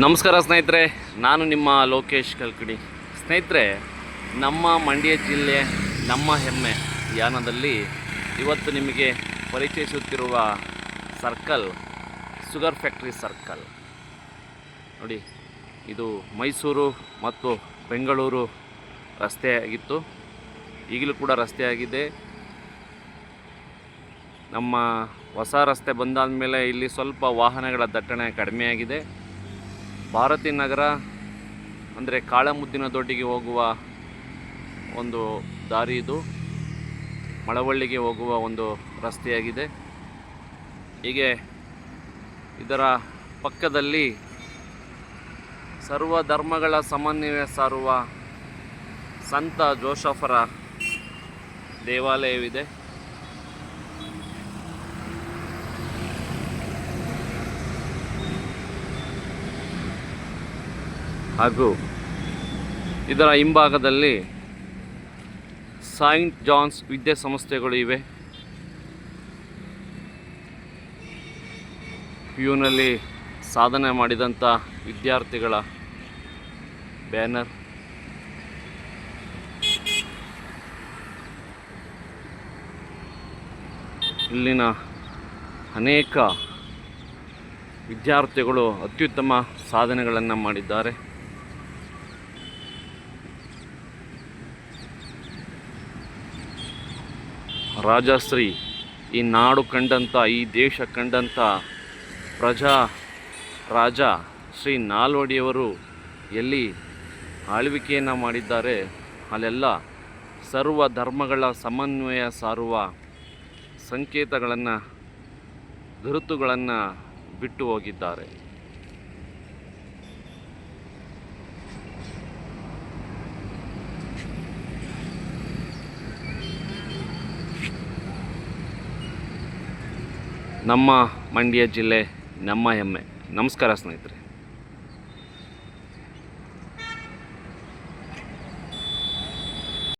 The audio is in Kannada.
ನಮಸ್ಕಾರ ಸ್ನೇಹಿತರೆ, ನಾನು ನಿಮ್ಮ ಲೋಕೇಶ್ ಕಲ್ಕಡಿ. ಸ್ನೇಹಿತರೆ, ನಮ್ಮ ಮಂಡ್ಯ ಜಿಲ್ಲೆ, ನಮ್ಮ ಹೆಮ್ಮೆ ಯಾನದಲ್ಲಿ ಇವತ್ತು ನಿಮಗೆ ಪರಿಚಯಿಸುತ್ತಿರುವ ಸರ್ಕಲ್ ಶುಗರ್ ಫ್ಯಾಕ್ಟ್ರಿ ಸರ್ಕಲ್ ನೋಡಿ, ಇದು ಮೈಸೂರು ಮತ್ತು ಬೆಂಗಳೂರು ರಸ್ತೆಯಾಗಿತ್ತು ಈಗಲೂ ಕೂಡ ರಸ್ತೆಯಾಗಿದೆ ನಮ್ಮ ಹೊಸ ರಸ್ತೆ ಬಂದಾದ ಮೇಲೆ ಇಲ್ಲಿ ಸ್ವಲ್ಪ ವಾಹನಗಳ ದಟ್ಟಣೆ ಕಡಿಮೆಯಾಗಿದೆ. ಭಾರತಿ ನಗರ ಅಂದರೆ ಕಾಳಮುದ್ದಿನ ದೊಡ್ಡಿಗೆ ಹೋಗುವ ಒಂದು ದಾರಿ ಇದು. ಮಳವಳ್ಳಿಗೆ ಹೋಗುವ ಒಂದು ರಸ್ತೆಯಾಗಿದೆ. ಹೀಗೆ ಇದರ ಪಕ್ಕದಲ್ಲಿ ಸರ್ವ ಧರ್ಮಗಳ ಸಮನ್ವಯ ಸಾರುವ ಸಂತ ಜೋಸಫರ ದೇವಾಲಯವಿದೆ. ಹಾಗೂ ಇದರ ಹಿಂಭಾಗದಲ್ಲಿ ಸೈಂಟ್ ಜಾನ್ಸ್ ವಿದ್ಯಾಸಂಸ್ಥೆಗಳು ಇವೆ. ಪಿ ಸಾಧನೆ ಮಾಡಿದಂಥ ವಿದ್ಯಾರ್ಥಿಗಳ ಬ್ಯಾನರ್. ಇಲ್ಲಿನ ಅನೇಕ ವಿದ್ಯಾರ್ಥಿಗಳು ಅತ್ಯುತ್ತಮ ಸಾಧನೆಗಳನ್ನು ಮಾಡಿದ್ದಾರೆ. ರಾಜಶ್ರೀ ಈ ನಾಡು ಕಂಡಂಥ ಈ ದೇಶ ಕಂಡಂಥ ಪ್ರಜಾ, ರಾಜ ಶ್ರೀ ನಾಲ್ವಡಿಯವರು ಎಲ್ಲಿ ಆಳ್ವಿಕೆಯನ್ನು ಮಾಡಿದ್ದಾರೆ, ಅಲ್ಲೆಲ್ಲ ಸರ್ವ ಧರ್ಮಗಳ ಸಮನ್ವಯ ಸಾರುವ ಸಂಕೇತಗಳನ್ನು, ಗುರುತುಗಳನ್ನು ಬಿಟ್ಟು ಹೋಗಿದ್ದಾರೆ. ನಮ್ಮ ಮಂಡ್ಯ ಜಿಲ್ಲೆ ನಮ್ಮ ಹೆಮ್ಮೆ. ನಮಸ್ಕಾರ ಸ್ನೇಹಿತರೆ.